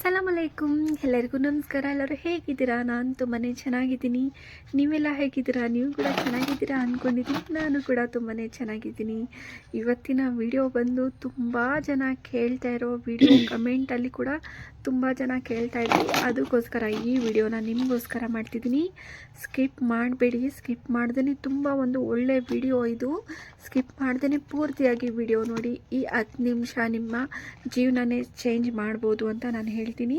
ಸಲಾಮ್ ಅಲೈಕುಮ್ ಎಲ್ಲರಿಗೂ ನಮಸ್ಕಾರ. ಎಲ್ಲರೂ ಹೇಗಿದ್ದೀರಾ? ನಾನು ತುಂಬಾ ಚೆನ್ನಾಗಿದ್ದೀನಿ. ನೀವೆಲ್ಲ ಹೇಗಿದ್ದೀರಾ? ನೀವು ಕೂಡ ಚೆನ್ನಾಗಿದ್ದೀರಾ ಅಂದ್ಕೊಂಡಿದ್ದೀನಿ ನಾನು ಕೂಡ ತುಂಬಾ ಚೆನ್ನಾಗಿದ್ದೀನಿ. ಇವತ್ತಿನ ವಿಡಿಯೋ ಬಂದು ತುಂಬ ಜನ ಕೇಳ್ತಾ ಇರೋ ವಿಡಿಯೋ ಕಮೆಂಟಲ್ಲಿ ಕೂಡ ತುಂಬ ಜನ ಕೇಳ್ತಾ ಇದ್ವಿ ಅದಕ್ಕೋಸ್ಕರ ಈ ವಿಡಿಯೋನ ನಿಮಗೋಸ್ಕರ ಮಾಡ್ತಿದ್ದೀನಿ. ಸ್ಕಿಪ್ ಮಾಡಬೇಡಿ. ಸ್ಕಿಪ್ ಮಾಡ್ದೇ ತುಂಬ ಒಂದು ಒಳ್ಳೆ ವಿಡಿಯೋ ಇದು. ಸ್ಕಿಪ್ ಮಾಡ್ದೇ ಪೂರ್ತಿಯಾಗಿ ವಿಡಿಯೋ ನೋಡಿ. ಈ ಹತ್ತು ನಿಮಿಷ ನಿಮ್ಮ ಜೀವನನೇ ಚೇಂಜ್ ಮಾಡ್ಬೋದು ಅಂತ ನಾನು ಹೇಳ್ತೀನಿ.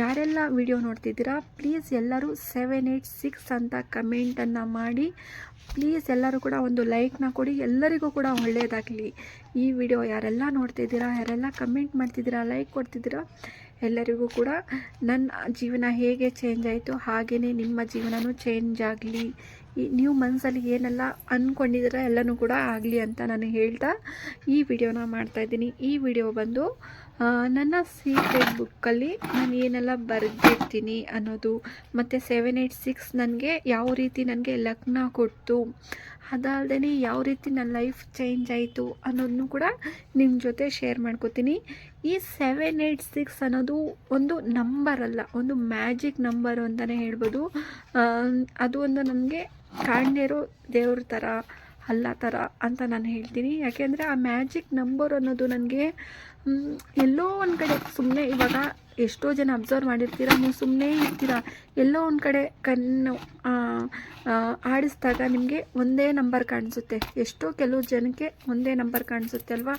ಯಾರೆಲ್ಲ ವಿಡಿಯೋ ನೋಡ್ತಿದ್ದೀರಾ ಪ್ಲೀಸ್ ಎಲ್ಲರೂ ಸೆವೆನ್ ಏಯ್ಟ್ ಸಿಕ್ಸ್ ಅಂತ ಕಮೆಂಟನ್ನು ಮಾಡಿ. ಪ್ಲೀಸ್ ಎಲ್ಲರೂ ಕೂಡ ಒಂದು ಲೈಕ್ನ ಕೊಡಿ. ಎಲ್ಲರಿಗೂ ಕೂಡ ಒಳ್ಳೆಯದಾಗಲಿ ಈ ವಿಡಿಯೋ ಯಾರೆಲ್ಲ ನೋಡ್ತಿದ್ದೀರಾ, ಯಾರೆಲ್ಲ ಕಮೆಂಟ್ ಮಾಡ್ತಿದ್ದೀರಾ ಲೈಕ್ ಕೊಡ್ತಿದ್ದೀರಾ, ಎಲ್ಲರಿಗೂ ಕೂಡ ನನ್ನ ಜೀವನ ಹೇಗೆ ಚೇಂಜ್ ಆಯಿತು ಹಾಗೆಯೇ ನಿಮ್ಮ ಜೀವನವೂ ಚೇಂಜ್ ಆಗಲಿ. ಈ ನೀವು ಮನಸ್ಸಲ್ಲಿ ಏನೆಲ್ಲ ಅಂದ್ಕೊಂಡಿದ್ದೀರಾ ಎಲ್ಲನೂ ಕೂಡ ಆಗಲಿ ಅಂತ ನಾನು ಹೇಳ್ತಾ ಈ ವಿಡಿಯೋನ ಮಾಡ್ತಾಯಿದ್ದೀನಿ ಈ ವಿಡಿಯೋ ಬಂದು ನನ್ನ ಸೀಕ್ರೆಟ್ ಬುಕ್ಕಲ್ಲಿ ನಾನು ಏನೆಲ್ಲ ಬರೆದಿರ್ತೀನಿ ಅನ್ನೋದು, ಮತ್ತು ಸೆವೆನ್ ಏಯ್ಟ್ ಸಿಕ್ಸ್ ನನಗೆ ಯಾವ ರೀತಿ ನನಗೆ ಲಗ್ನ ಕೊಡ್ತು ಅದಲ್ಲದೆ ಯಾವ ರೀತಿ ನನ್ನ ಲೈಫ್ ಚೇಂಜ್ ಆಯಿತು ಅನ್ನೋದನ್ನು ಕೂಡ ನಿಮ್ಮ ಜೊತೆ ಶೇರ್ ಮಾಡ್ಕೋತೀನಿ. ಈ ಸೆವೆನ್ ಏಯ್ಟ್ ಸಿಕ್ಸ್ ಅನ್ನೋದು ಒಂದು ನಂಬರ್ ಅಲ್ಲ, ಒಂದು ಮ್ಯಾಜಿಕ್ ನಂಬರು ಅಂತಲೇ ಹೇಳ್ಬೋದು. ಅದು ಒಂದು ನನಗೆ ಕಾಣ್ಯರು ದೇವ್ರ ಥರ, ಅಲ್ಲ ಥರ ಅಂತ ನಾನು ಹೇಳ್ತೀನಿ. ಯಾಕೆಂದರೆ ಆ ಮ್ಯಾಜಿಕ್ ನಂಬರ್ ಅನ್ನೋದು ನನಗೆ ಎಲ್ಲೋ ಒಂದು ಕಡೆ ಸುಮ್ಮನೆ ಇವಾಗ ಎಷ್ಟೋ ಜನ ಅಬ್ಸರ್ವ್ ಮಾಡಿರ್ತೀರ, ನೀವು ಸುಮ್ಮನೆ ಇರ್ತೀರ, ಎಲ್ಲೋ ಒಂದು ಕಡೆ ಕಣ್ಣು ಆಡಿಸಿದಾಗ ನಿಮಗೆ ಒಂದೇ ನಂಬರ್ ಕಾಣಿಸುತ್ತೆ. ಎಷ್ಟೋ ಕೆಲವು ಜನಕ್ಕೆ ಒಂದೇ ನಂಬರ್ ಕಾಣಿಸುತ್ತೆ ಅಲ್ವಾ?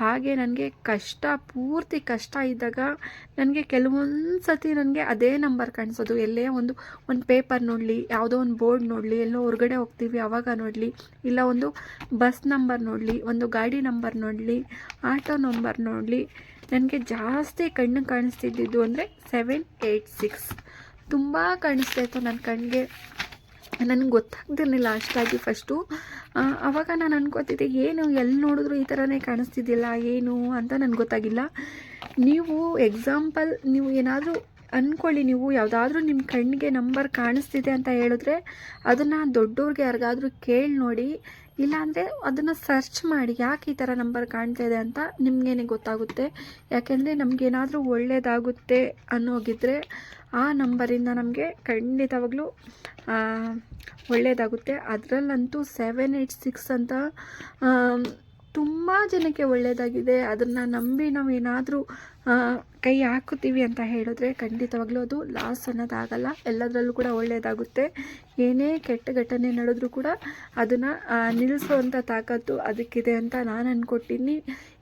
ಹಾಗೆ ನನಗೆ ಕಷ್ಟ, ಪೂರ್ತಿ ಕಷ್ಟ ಇದ್ದಾಗ ನನಗೆ ಕೆಲವೊಂದು ಸತಿ ನನಗೆ ಅದೇ ನಂಬರ್ ಕಾಣಿಸೋದು. ಎಲ್ಲೇ ಒಂದು ಒಂದು ಪೇಪರ್ ನೋಡಲಿ, ಯಾವುದೋ ಒಂದು ಬೋರ್ಡ್ ನೋಡಲಿ, ಎಲ್ಲೋ ಹೊರಗಡೆ ಹೋಗ್ತೀವಿ ಆವಾಗ ನೋಡಲಿ, ಇಲ್ಲ ಒಂದು ಬಸ್ ನಂಬರ್ ನೋಡಲಿ, ಒಂದು ಗಾಡಿ ನಂಬರ್ ನೋಡಲಿ ಆಟೋ ನಂಬರ್ ನೋಡಲಿ ನನಗೆ ಜಾಸ್ತಿ ಕಣ್ಣು ಕಾಣಿಸ್ತಿದ್ದಿದ್ದು ಅಂದರೆ ಸೆವೆನ್ ಏಯ್ಟ್ ಸಿಕ್ಸ್ ತುಂಬ ಕಾಣಿಸ್ತಾ ಇತ್ತು ನನ್ನ ಕಣ್ಣಿಗೆ ನನಗೆ ಗೊತ್ತಾಗ್ತಿರ್ಲಿಲ್ಲ ಅಷ್ಟಾಗಿ ಫಸ್ಟು ಆವಾಗ ನಾನು ಅನ್ಕೋತಿದ್ದೆ, ಏನು ಎಲ್ಲಿ ನೋಡಿದ್ರು ಈ ಥರನೇ ಕಾಣಿಸ್ತಿದ್ದಿಲ್ಲ, ಏನು ಅಂತ ನನಗೆ ಗೊತ್ತಾಗಿಲ್ಲ. ನೀವು ಎಕ್ಸಾಂಪಲ್ ನೀವು ಏನಾದರೂ ಅಂದ್ಕೊಳ್ಳಿ ನೀವು ಯಾವುದಾದ್ರೂ ನಿಮ್ಮ ಕಣ್ಣಿಗೆ ನಂಬರ್ ಕಾಣಿಸ್ತಿದೆ ಅಂತ ಹೇಳಿದ್ರೆ, ಅದನ್ನು ದೊಡ್ಡವ್ರಿಗೆ ಯಾರಿಗಾದರೂ ಕೇಳಿ ನೋಡಿ ಇಲ್ಲಾಂದರೆ ಅದನ್ನು ಸರ್ಚ್ ಮಾಡಿ ಯಾಕೆ ಈ ಥರ ನಂಬರ್ ಕಾಣ್ತಾ ಇದೆ ಅಂತ ನಿಮಗೇನೆ ಗೊತ್ತಾಗುತ್ತೆ. ಯಾಕೆಂದರೆ ನಮಗೇನಾದರೂ ಒಳ್ಳೆಯದಾಗುತ್ತೆ ಅನ್ನೋಗಿದ್ರೆ ಆ ನಂಬರಿಂದ ನಮಗೆ ಖಂಡಿತವಾಗ್ಲೂ ಒಳ್ಳೆಯದಾಗುತ್ತೆ ಅದರಲ್ಲಂತೂ ಸೆವೆನ್ ಏಯ್ಟ್ ಸಿಕ್ಸ್ ಅಂತ ತುಂಬ ಜನಕ್ಕೆ ಒಳ್ಳೆಯದಾಗಿದೆ ಅದನ್ನು ನಂಬಿ ನಾವು ಏನಾದರೂ ಕೈ ಹಾಕುತ್ತೀವಿ ಅಂತ ಹೇಳಿದ್ರೆ ಖಂಡಿತವಾಗ್ಲೂ ಅದು ಲಾಸ್ ಅನ್ನೋದಾಗಲ್ಲ. ಎಲ್ಲದರಲ್ಲೂ ಕೂಡ ಒಳ್ಳೆಯದಾಗುತ್ತೆ ಏನೇ ಕೆಟ್ಟ ಘಟನೆ ನಡೆದ್ರೂ ಕೂಡ ಅದನ್ನು ನಿಲ್ಲಿಸುವಂಥ ತಾಕತ್ತು ಅದಕ್ಕಿದೆ ಅಂತ ನಾನು ಅಂದ್ಕೊಟ್ಟಿನಿ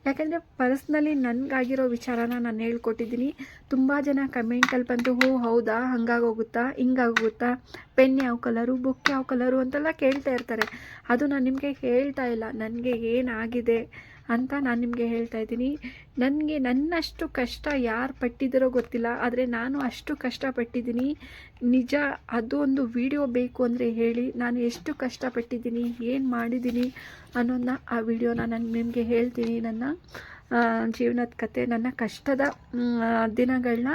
ಯಾಕೆಂದರೆ ಪರ್ಸ್ನಲಿ ನನಗಾಗಿರೋ ವಿಚಾರನ ನಾನು ಹೇಳ್ಕೊಟ್ಟಿದ್ದೀನಿ ತುಂಬ ಜನ ಕಮೆಂಟಲ್ಲಿ ಬಂದು ಹೋ ಹೌದಾ? ಹಂಗಾಗೋಗುತ್ತಾ? ಹಿಂಗಾಗೋಗುತ್ತಾ? ಪೆನ್ ಯಾವ ಕಲರು ಬುಕ್ ಯಾವ ಕಲರು ಅಂತೆಲ್ಲ ಕೇಳ್ತಾ ಇರ್ತಾರೆ. ಅದು ನಾನು ನಿಮಗೆ ಹೇಳ್ತಾ ಇಲ್ಲ. ನನಗೆ ಏನಾಗಿದೆ? ಅಂತ ನಾನು ನಿಮಗೆ ಹೇಳ್ತಾ ಇದ್ದೀನಿ. ನನಗೆ ನನ್ನಷ್ಟು ಕಷ್ಟ ಯಾರು ಪಟ್ಟಿದ್ದೀರೋ ಗೊತ್ತಿಲ್ಲ, ಆದರೆ ನಾನು ಅಷ್ಟು ಕಷ್ಟಪಟ್ಟಿದ್ದೀನಿ. ನಿಜ, ಅದು ಒಂದು ವಿಡಿಯೋ ಬೇಕು ಅಂದರೆ ಹೇಳಿ, ನಾನು ಎಷ್ಟು ಕಷ್ಟಪಟ್ಟಿದ್ದೀನಿ, ಏನು ಮಾಡಿದ್ದೀನಿ ಅನ್ನೋದನ್ನ ಆ ವಿಡಿಯೋನ ನಾನು ನಿಮಗೆ ಹೇಳ್ತೀನಿ. ನನ್ನ ಜೀವನದ ಕತೆ, ನನ್ನ ಕಷ್ಟದ ದಿನಗಳನ್ನ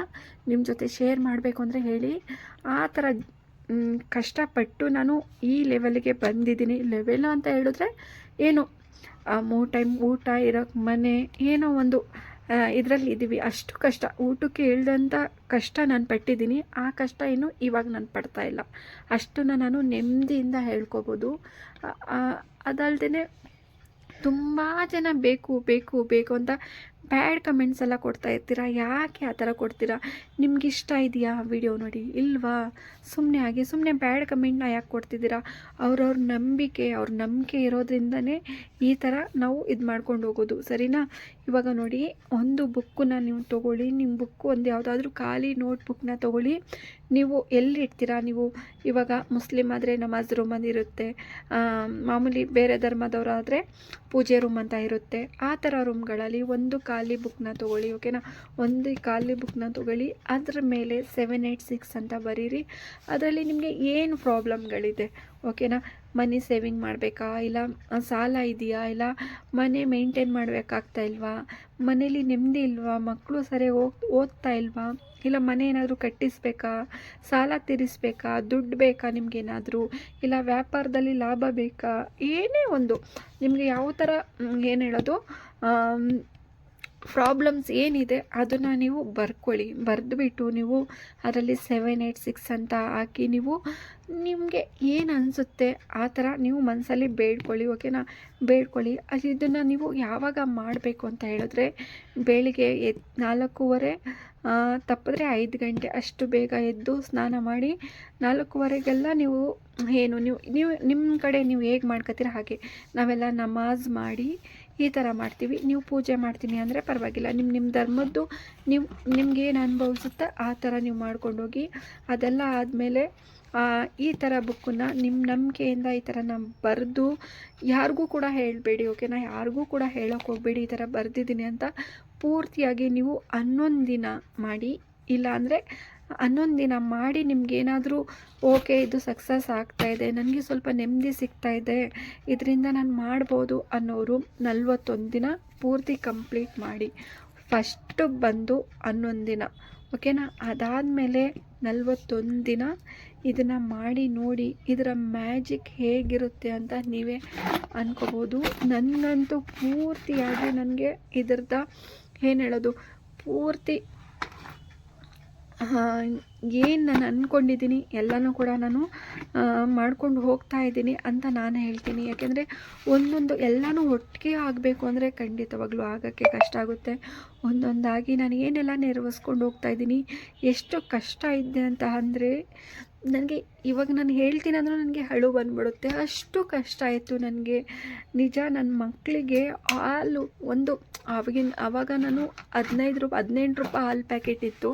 ನಿಮ್ಮ ಜೊತೆ ಶೇರ್ ಮಾಡಬೇಕು ಅಂದರೆ ಹೇಳಿ. ಆ ಥರ ಕಷ್ಟಪಟ್ಟು ನಾನು ಈ ಲೆವೆಲ್ಗೆ ಬಂದಿದ್ದೀನಿ. ಲೆವೆಲ್ ಅಂತ ಹೇಳಿದ್ರೆ ಏನು? ಮೂರು ಟೈಮ್ ಊಟ ಇರೋಕ್ಕೆ ಮನೆ ಏನೋ ಒಂದು ಇದರಲ್ಲಿ ಇದ್ದೀವಿ. ಅಷ್ಟು ಕಷ್ಟ. ಊಟಕ್ಕೆ ಇಳ್ದಂಥ ಕಷ್ಟ ನಾನು ಪಟ್ಟಿದ್ದೀನಿ. ಆ ಕಷ್ಟ ಏನು ಇವಾಗ ನಾನು ಪಡ್ತಾ ಇಲ್ಲ. ಅಷ್ಟನ್ನು ನಾನು ನೆಮ್ಮದಿಯಿಂದ ಹೇಳ್ಕೋಬೋದು. ಅದಲ್ಲದೆ ತುಂಬ ಜನ ಬೇಕು ಬೇಕು ಬೇಕು ಅಂತ ಬ್ಯಾಡ್ ಕಮೆಂಟ್ಸ್ ಎಲ್ಲ ಕೊಡ್ತಾ ಇರ್ತೀರಾ? ಯಾಕೆ ಆ ಥರ ಕೊಡ್ತೀರಾ? ನಿಮ್ಗೆ ಇಷ್ಟ ಇದೆಯಾ ವಿಡಿಯೋ ನೋಡಿ? ಇಲ್ವಾ? ಸುಮ್ಮನೆ ಹಾಗೆ ಸುಮ್ಮನೆ ಬ್ಯಾಡ್ ಕಮೆಂಟ್ನ ಯಾಕೆ ಕೊಡ್ತಿದ್ದೀರಾ? ಅವ್ರವ್ರ ನಂಬಿಕೆ, ಅವ್ರ ನಂಬಿಕೆ ಇರೋದ್ರಿಂದನೇ ಈ ಥರ ನಾವು ಇದು ಮಾಡ್ಕೊಂಡು ಹೋಗೋದು. ಸರಿನಾ? ಇವಾಗ ನೋಡಿ, ಒಂದು ಬುಕ್ಕನ್ನ ನೀವು ತೊಗೊಳ್ಳಿ, ನಿಮ್ಮ ಬುಕ್ಕು ಒಂದು ಯಾವುದಾದ್ರೂ ಖಾಲಿ ನೋಟ್ಬುಕ್ನ ತೊಗೊಳ್ಳಿ. ನೀವು ಎಲ್ಲಿ ಇಡ್ತೀರಾ ನೀವು ಇವಾಗ ಮುಸ್ಲಿಮ್ ಆದರೆ ನಮಾಜ್ ರೂಮ್ ಇರುತ್ತೆ ಮಾಮೂಲಿ ಬೇರೆ ಧರ್ಮದವರಾದರೆ ಪೂಜೆ ರೂಮ್ ಅಂತ ಇರುತ್ತೆ. ಆ ಥರ ರೂಮ್ಗಳಲ್ಲಿ ಒಂದು ಖಾಲಿ ಬುಕ್ನ ತೊಗೊಳ್ಳಿ ಓಕೆನಾ ಒಂದು ಖಾಲಿ ಬುಕ್ನ ತೊಗೊಳ್ಳಿ, ಅದ್ರ ಮೇಲೆ ಸೆವೆನ್ ಏಯ್ಟ್ ಸಿಕ್ಸ್ ಅಂತ ಬರೀರಿ. ಅದರಲ್ಲಿ ನಿಮಗೆ ಏನು ಪ್ರಾಬ್ಲಮ್ಗಳಿದೆ ಓಕೆನಾ ಮನಿ ಸೇವಿಂಗ್ ಮಾಡಬೇಕಾ? ಇಲ್ಲ ಸಾಲ ಇದೆಯಾ? ಇಲ್ಲ, ಮನೆ ಮೇಂಟೈನ್ ಮಾಡಬೇಕಾಗ್ತಾ ಇಲ್ವಾ? ಮನೇಲಿ ನೆಮ್ಮದಿ ಇಲ್ವಾ? ಮಕ್ಕಳು ಹೋಗ್, ಓದ್ತಾ ಇಲ್ವಾ? ಇಲ್ಲ, ಮನೆ ಏನಾದರೂ ಕಟ್ಟಿಸ್ಬೇಕಾ? ಸಾಲ ತೀರಿಸ್ಬೇಕಾ? ದುಡ್ಡು ಬೇಕಾ ನಿಮಗೇನಾದರೂ ಇಲ್ಲ, ವ್ಯಾಪಾರದಲ್ಲಿ ಲಾಭ ಬೇಕಾ? ಏನೇ ಒಂದು. ನಿಮಗೆ ಯಾವ ಥರ ಏನು ಹೇಳೋದು? ಪ್ರಾಬ್ಲಮ್ಸ್ ಏನಿದೆ ಅದನ್ನು ನೀವು ಬರ್ಕೊಳ್ಳಿ. ಬರೆದ್ಬಿಟ್ಟು ನೀವು ಅದರಲ್ಲಿ ಸೆವೆನ್ ಏಯ್ಟ್ ಸಿಕ್ಸ್ ಅಂತ ಹಾಕಿ ನೀವು ನಿಮಗೆ ಏನು ಅನಿಸುತ್ತೆ ಆ ಥರ ನೀವು ಮನಸ್ಸಲ್ಲಿ ಬೇಡ್ಕೊಳ್ಳಿ ಓಕೆನಾ ಬೇಡ್ಕೊಳ್ಳಿ. ಅದು ಇದನ್ನು ನೀವು ಯಾವಾಗ ಮಾಡಬೇಕು ಅಂತ ಹೇಳಿದ್ರೆ ಬೆಳಿಗ್ಗೆ ಎದ್ ನಾಲ್ಕೂವರೆ ತಪ್ಪಿದ್ರೆ ಐದು ಗಂಟೆ ಅಷ್ಟು ಬೇಗ ಎದ್ದು ಸ್ನಾನ ಮಾಡಿ ನಾಲ್ಕೂವರೆಗೆಲ್ಲ ನೀವು ಏನು ನೀವು ನೀವು ನಿಮ್ಮ ಕಡೆ ನೀವು ಹೇಗೆ ಮಾಡ್ಕೋತೀರ ಹಾಗೆ ನಾವೆಲ್ಲ ನಮಾಜ್ ಮಾಡಿ ಈ ಥರ ಮಾಡ್ತೀವಿ. ನೀವು ಪೂಜೆ ಮಾಡ್ತೀನಿ ಅಂದರೆ ಪರವಾಗಿಲ್ಲ. ನಿಮ್ಮ ನಿಮ್ಮ ಧರ್ಮದ್ದು ನೀವು ನಿಮ್ಗೇನು ಅನುಭವಿಸುತ್ತೆ ಆ ಥರ ನೀವು ಮಾಡ್ಕೊಂಡೋಗಿ ಅದೆಲ್ಲ ಆದಮೇಲೆ ಈ ಥರ ಬುಕ್ಕನ್ನು ನಿಮ್ಮ ನಂಬಿಕೆಯಿಂದ ಈ ಥರ ನಾನು ಬರೆದು ಯಾರಿಗೂ ಕೂಡ ಹೇಳಬೇಡಿ ಓಕೆನಾ ಯಾರಿಗೂ ಕೂಡ ಹೇಳೋಕ್ಕೆ ಹೋಗಬೇಡಿ, ಈ ಥರ ಬರೆದಿದ್ದೀನಿ ಅಂತ ಪೂರ್ತಿಯಾಗಿ ನೀವು ಹನ್ನೊಂದು ದಿನ ಮಾಡಿ ಇಲ್ಲ ಅಂದರೆ ಹನ್ನೊಂದು ದಿನ ಮಾಡಿ ನಿಮಗೇನಾದರೂ ಓಕೆ, ಇದು ಸಕ್ಸಸ್ ಆಗ್ತಾಯಿದೆ ನನಗೆ ಸ್ವಲ್ಪ ನೆಮ್ಮದಿ ಸಿಗ್ತಾ ಇದೆ, ಇದರಿಂದ ನಾನು ಮಾಡ್ಬೋದು ಅನ್ನೋರು ನಲ್ವತ್ತೊಂದು ದಿನ ಪೂರ್ತಿ ಕಂಪ್ಲೀಟ್ ಮಾಡಿ ಫಸ್ಟು ಬಂದು ಹನ್ನೊಂದು ದಿನ ಓಕೆನಾ ಅದಾದಮೇಲೆ ನಲ್ವತ್ತೊಂದು ದಿನ ಇದನ್ನು ಮಾಡಿ ನೋಡಿ ಇದರ ಮ್ಯಾಜಿಕ್ ಹೇಗಿರುತ್ತೆ ಅಂತ ನೀವೇ ಅನ್ಕೋಬೋದು. ನನಗಂತೂ ಪೂರ್ತಿಯಾಗಿ ನನಗೆ ಇದ್ರದ್ದು ಏನು ಹೇಳೋದು? ಪೂರ್ತಿ ಏನು ನಾನು ಅಂದ್ಕೊಂಡಿದ್ದೀನಿ ಎಲ್ಲನೂ ಕೂಡ ನಾನು ಮಾಡ್ಕೊಂಡು ಹೋಗ್ತಾ ಇದ್ದೀನಿ ಅಂತ ನಾನು ಹೇಳ್ತೀನಿ. ಯಾಕೆಂದರೆ ಒಂದೊಂದು ಎಲ್ಲನೂ ಒಟ್ಟಿಗೆ ಆಗಬೇಕು ಅಂದರೆ ಖಂಡಿತವಾಗ್ಲೂ ಆಗೋಕ್ಕೆ ಕಷ್ಟ ಆಗುತ್ತೆ. ಒಂದೊಂದಾಗಿ ನಾನು ಏನೆಲ್ಲ ನೆರವೇರಿಸ್ಕೊಂಡು ಹೋಗ್ತಾ ಇದ್ದೀನಿ, ಎಷ್ಟು ಕಷ್ಟ ಇದೆ ಅಂತ ಅಂದರೆ ನನಗೆ ಇವಾಗ ನಾನು ಹೇಳ್ತೀನಿ ಅಂದರೂ ನನಗೆ ಹಳು ಬಂದ್ಬಿಡುತ್ತೆ. ಅಷ್ಟು ಕಷ್ಟ ಆಯಿತು ನನಗೆ. ನಿಜ ನನ್ನ ಮಕ್ಕಳಿಗೆ ಹಾಲು ಒಂದು ಆವಾಗಿನ ಆವಾಗ ನಾನು ಹದಿನೈದು ರೂಪಾಯಿ ಹದಿನೆಂಟು ರೂಪಾಯಿ ಹಾಲು ಪ್ಯಾಕೆಟ್ ಇತ್ತು.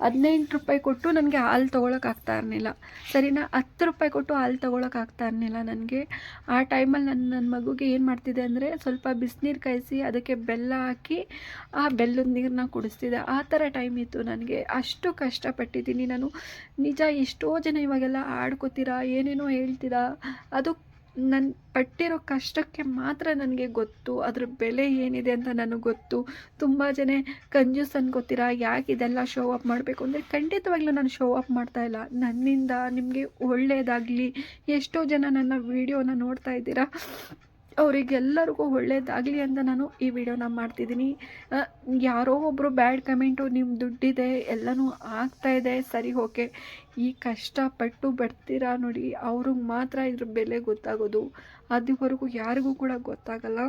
ಹದಿನೆಂಟು ರೂಪಾಯಿ ಕೊಟ್ಟು ನನಗೆ ಹಾಲು ತೊಗೊಳಕ್ಕಾಗ್ತಾ ಇರಲಿಲ್ಲ. ಸರಿನಾ? ಹತ್ತು ರೂಪಾಯಿ ಕೊಟ್ಟು ಹಾಲು ತೊಗೊಳಕ್ಕಾಗ್ತಾ ಇರಲಿಲ್ಲ ನನಗೆ. ಆ ಟೈಮಲ್ಲಿ ನನ್ನ ನನ್ನ ಮಗುಗೆ ಏನು ಮಾಡ್ತಿದ್ದೆ ಅಂದರೆ ಸ್ವಲ್ಪ ಬಿಸಿನೀರು ಕಾಯಿಸಿ ಅದಕ್ಕೆ ಬೆಲ್ಲ ಹಾಕಿ ಆ ಬೆಲ್ಲದ ನೀರನ್ನ ಕುಡಿಸ್ತಿದ್ದೆ. ಆ ಥರ ಟೈಮ್ ಇತ್ತು ನನಗೆ. ಅಷ್ಟು ಕಷ್ಟಪಟ್ಟಿದ್ದೀನಿ ನಾನು. ನಿಜ ಎಷ್ಟೋ ಜನ ಇವಾಗೆಲ್ಲ ಆಡ್ಕೋತೀರಾ, ಏನೇನೋ ಹೇಳ್ತೀರಾ, ಅದು ನನ್ನ ಪಟ್ಟಿರೋ ಕಷ್ಟಕ್ಕೆ ಮಾತ್ರ ನನಗೆ ಗೊತ್ತು, ಅದ್ರ ಬೆಲೆ ಏನಿದೆ ಅಂತ ನನಗೆ ಗೊತ್ತು. ತುಂಬ ಜನ ಕಂಜೂಸ್ ಅನ್ಕೋತೀರಾ, ಯಾಕೆ ಇದೆಲ್ಲ ಶೋ ಅಪ್ ಮಾಡಬೇಕು? ಅಂದರೆ ಖಂಡಿತವಾಗ್ಲೂ ನಾನು ಶೋ ಅಪ್ ಮಾಡ್ತಾ ಇಲ್ಲ. ನನ್ನಿಂದ ನಿಮಗೆ ಒಳ್ಳೆಯದಾಗಲಿ ಎಷ್ಟೋ ಜನ ನನ್ನ ವೀಡಿಯೋನ ನೋಡ್ತಾ ಇದ್ದೀರಾ. ಅವರಿಗೆಲ್ಲರಿಗೂ ಒಳ್ಳೇದಾಗಲಿ ಅಂತ ನಾನು ಈ ವಿಡಿಯೋನ ಮಾಡ್ತಿದ್ದೀನಿ. ಯಾರೋ ಒಬ್ಬರು ಬ್ಯಾಡ್ ಕಮೆಂಟು ನಿಮ್ಮ ದುಡ್ಡಿದೆ, ಎಲ್ಲನೂ ಇದೆ, ಸರಿ, ಓಕೆ. ಈ ಕಷ್ಟಪಟ್ಟು ಬರ್ತೀರಾ ನೋಡಿ ಅವ್ರಿಗೆ ಮಾತ್ರ ಇದ್ರ ಬೆಲೆ ಗೊತ್ತಾಗೋದು. ಅದುವರೆಗೂ ಯಾರಿಗೂ ಕೂಡ ಗೊತ್ತಾಗಲ್ಲ.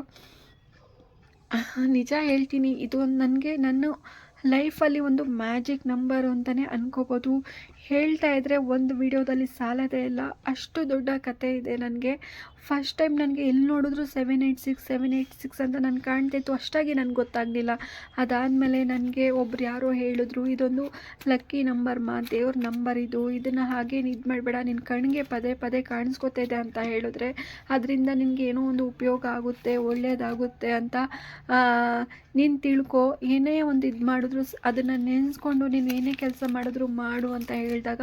ನಿಜ ಹೇಳ್ತೀನಿ, ಇದು ನನಗೆ, ನನ್ನ ಲೈಫಲ್ಲಿ ಒಂದು ಮ್ಯಾಜಿಕ್ ನಂಬರ್ ಅಂತಲೇ ಅನ್ಕೋಬೋದು. ಹೇಳ್ತಾ ಇದ್ದರೆ ಒಂದು ವಿಡಿಯೋದಲ್ಲಿ ಸಾಲದೇ ಇಲ್ಲ. ಅಷ್ಟು ದೊಡ್ಡ ಕತೆ ಇದೆ ನನಗೆ. ಫಸ್ಟ್ ಟೈಮ್ ನನಗೆ ಎಲ್ಲಿ ನೋಡಿದ್ರು seven eight six seven eight six ಅಂತ ನಾನು ಕಾಣ್ತಿತ್ತು. ಅಷ್ಟಾಗಿ ನನಗೆ ಗೊತ್ತಾಗಲಿಲ್ಲ. ಅದಾದಮೇಲೆ ನನಗೆ ಒಬ್ರು ಯಾರೋ ಹೇಳಿದ್ರು, ಇದೊಂದು ಲಕ್ಕಿ ನಂಬರ್ ಮಾ, ದೇವ್ರ ನಂಬರ್ ಇದು. ಇದನ್ನು ಹಾಗೆ ಇದು ಮಾಡಬೇಡ. ನಿನ್ನ ಕಣ್ಣಿಗೆ ಪದೇ ಪದೇ ಕಾಣಿಸ್ಕೊತಾ ಇದೆ ಅಂತ ಹೇಳಿದ್ರೆ, ಅದರಿಂದ ನಿನಗೆ ಏನೋ ಒಂದು ಉಪಯೋಗ ಆಗುತ್ತೆ ಒಳ್ಳೆಯದಾಗುತ್ತೆ ಅಂತ ನೀನು ತಿಳ್ಕೊ. ಏನೇ ಒಂದು ಇದು ಮಾಡಿದ್ರು, ಅದನ್ನು ನೆನೆಸ್ಕೊಂಡು ನೀನು ಏನೇ ಕೆಲಸ ಮಾಡಿದ್ರು ಮಾಡು ಅಂತ ಹೇಳಿದಾಗ,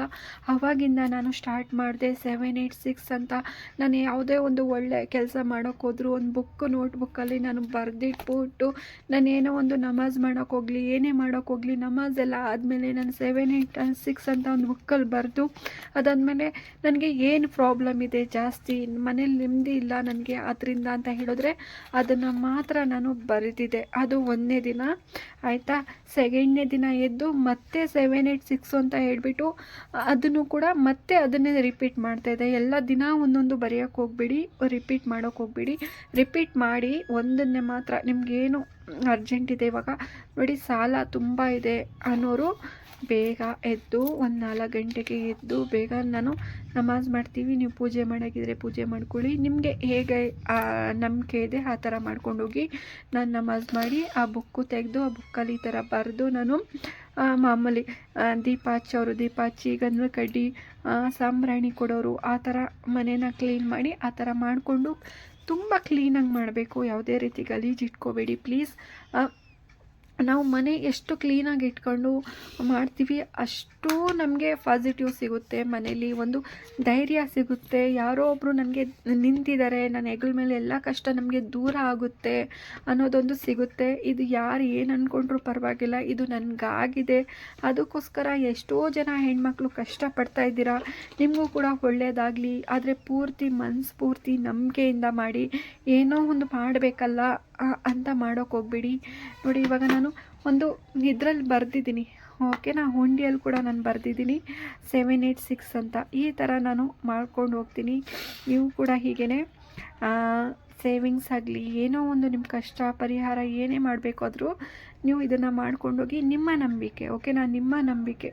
ಅವಾಗಿಂದ ನಾನು ಸ್ಟಾರ್ಟ್ ಮಾಡಿದೆ ಸೆವೆನ್ ಏಯ್ಟ್ ಸಿಕ್ಸ್ ಅಂತ. ನಾನು ಯಾವುದೇ ಒಂದು ಒಳ್ಳೆ ಕೆಲಸ ಮಾಡೋಕ್ಕೆ ಹೋದ್ರು ಒಂದು ಬುಕ್ ನೋಟ್ಬುಕ್ಕಲ್ಲಿ ನಾನು ಬರೆದಿಟ್ಬಿಟ್ಟು, ನಾನು ಏನೋ ಒಂದು ನಮಾಜ್ ಮಾಡೋಕ್ಕೋಗಲಿ ಏನೇ ಮಾಡೋಕ್ಕೋಗಲಿ ನಮಾಜ್ ಎಲ್ಲ ಆದಮೇಲೆ ನಾನು ಸೆವೆನ್ ಏಯ್ಟ್ ಸಿಕ್ಸ್ ಅಂತ ಒಂದು ಬುಕ್ಕಲ್ಲಿ ಬರೆದು, ಅದಾದಮೇಲೆ ನನಗೆ ಏನು ಪ್ರಾಬ್ಲಮ್ ಇದೆ ಜಾಸ್ತಿ, ಮನೇಲಿ ನೆಮ್ಮದಿ ಇಲ್ಲ ನನಗೆ ಅದರಿಂದ ಅಂತ ಹೇಳಿದ್ರೆ, ಅದನ್ನು ಮಾತ್ರ ನಾನು ಬರೆದಿದ್ದೆ ಅದು ಒಂದನೇ ದಿನ. ಆಯಿತಾ? ಸೆಕೆಂಡ್ನೇ ದಿನ ಎದ್ದು ಮತ್ತೆ ಸೆವೆನ್ ಏಯ್ಟ್ ಸಿಕ್ಸ್ ಅಂತ ಹೇಳಿಬಿಟ್ಟು ಅದನ್ನು ಕೂಡ ಮತ್ತೆ ಅದನ್ನೇ ರಿಪೀಟ್ ಮಾಡ್ತಾ ಇದೆ. ಎಲ್ಲ ದಿನ ಒಂದೊಂದು ಬರೆಯೋಕ್ಕೆ ಹೋಗ್ಬೇಡಿ ರಿಪೀಟ್ ಮಾಡೋಕ್ಕೆ ಹೋಗ್ಬೇಡಿ. ರಿಪೀಟ್ ಮಾಡಿ ಒಂದನ್ನೇ ಮಾತ್ರ, ನಿಮಗೇನು ಅರ್ಜೆಂಟ್ ಇದೆ ಇವಾಗ? ನೋಡಿ, ಸಾಲ ತುಂಬ ಇದೆ ಅನ್ನೋರು ಬೇಗ ಎದ್ದು, ಒಂದು ನಾಲ್ಕು ಗಂಟೆಗೆ ಎದ್ದು ಬೇಗ ನಾನು ನಮಾಜ್ ಮಾಡ್ತೀವಿ. ನೀವು ಪೂಜೆ ಮಾಡೋಕ್ಕಿದ್ರೆ ಪೂಜೆ ಮಾಡ್ಕೊಳ್ಳಿ. ನಿಮಗೆ ಹೇಗೆ ನಂಬಿಕೆ ಇದೆ, ಆ ಥರ ಮಾಡ್ಕೊಂಡೋಗಿ ನಾನು ನಮಾಜ್ ಮಾಡಿ ಆ ಬುಕ್ಕು ತೆಗೆದು, ಆ ಬುಕ್ಕಲ್ಲಿ ಈ ಥರ ಬರೆದು ನಾನು ಮಾಮೂಲಿ ದೀಪ ಹಚ್ಚೋರು ದೀಪ ಹಚ್ಚಿ ಗಂಧ ಕಡ್ಡಿ ಸಾಂಬ್ರಾಣಿ ಕೊಡೋರು, ಆ ಥರ ಮನೇನ ಕ್ಲೀನ್ ಮಾಡಿ, ಆ ಥರ ಮಾಡಿಕೊಂಡು ತುಂಬ ಕ್ಲೀನಾಗಿ ಮಾಡಬೇಕು. ಯಾವುದೇ ರೀತಿ ಗಲೀಜು ಇಟ್ಕೋಬೇಡಿ. ಪ್ಲೀಸ್ ನಾವು ಮನೆ ಎಷ್ಟು ಕ್ಲೀನಾಗಿ ಇಟ್ಕೊಂಡು ಮಾಡ್ತೀವಿ ಅಷ್ಟು ನಮಗೆ ಪಾಸಿಟಿವ್ ಸಿಗುತ್ತೆ. ಮನೇಲಿ ಒಂದು ಧೈರ್ಯ ಸಿಗುತ್ತೆ. ಯಾರೋ ಒಬ್ಬರು ನನಗೆ ನಿಂತಿದ್ದಾರೆ. ನನ್ನ ಹೆಗಲ ಮೇಲೆ ಎಲ್ಲ ಕಷ್ಟ ನಮಗೆ ದೂರ ಆಗುತ್ತೆ ಅನ್ನೋದೊಂದು ಸಿಗುತ್ತೆ. ಇದು ಯಾರು ಏನು ಅಂದ್ಕೊಂಡ್ರೂ ಪರವಾಗಿಲ್ಲ. ಇದು ನನಗಾಗಿದೆ. ಅದಕ್ಕೋಸ್ಕರ ಎಷ್ಟೋ ಜನ ಹೆಣ್ಮಕ್ಳು ಕಷ್ಟಪಡ್ತಾ ಇದ್ದೀರಾ. ನಿಮಗೂ ಕೂಡ ಒಳ್ಳೆಯದಾಗಲಿ ಆದರೆ ಪೂರ್ತಿ ಮನಸ್ಪೂರ್ತಿ ನಂಬಿಕೆಯಿಂದ ಮಾಡಿ. ಏನೋ ಒಂದು ಮಾಡಬೇಕಲ್ಲ. ಅಂತ ಮಾಡೋಕೆ ಹೋಗ್ಬೇಡಿ. ನೋಡಿ, ಇವಾಗ ನಾನು ಒಂದು ಇದ್ರಲ್ಲಿ ಬರೆದಿದ್ದೀನಿ. ಓಕೆನಾ ಹುಂಡಿಯಲ್ಲಿ ಕೂಡ ನಾನು ಬರೆದಿದ್ದೀನಿ. ಸೆವೆನ್ ಏಯ್ಟ್ ಸಿಕ್ಸ್ ಅಂತ. ಈ ಥರ ನಾನು ಮಾಡ್ಕೊಂಡು ಹೋಗ್ತೀನಿ. ನೀವು ಕೂಡ ಹೀಗೇ ಸೇವಿಂಗ್ಸ್ ಆಗಲಿ, ಏನೋ ಒಂದು ನಿಮ್ಮ ಕಷ್ಟ, ಪರಿಹಾರ ಏನೇ ಮಾಡಬೇಕಾದ್ರೂ ನೀವು ಇದನ್ನು ಮಾಡ್ಕೊಂಡೋಗಿ ನಿಮ್ಮ ನಂಬಿಕೆ. ಓಕೆನಾ ನಿಮ್ಮ ನಂಬಿಕೆ.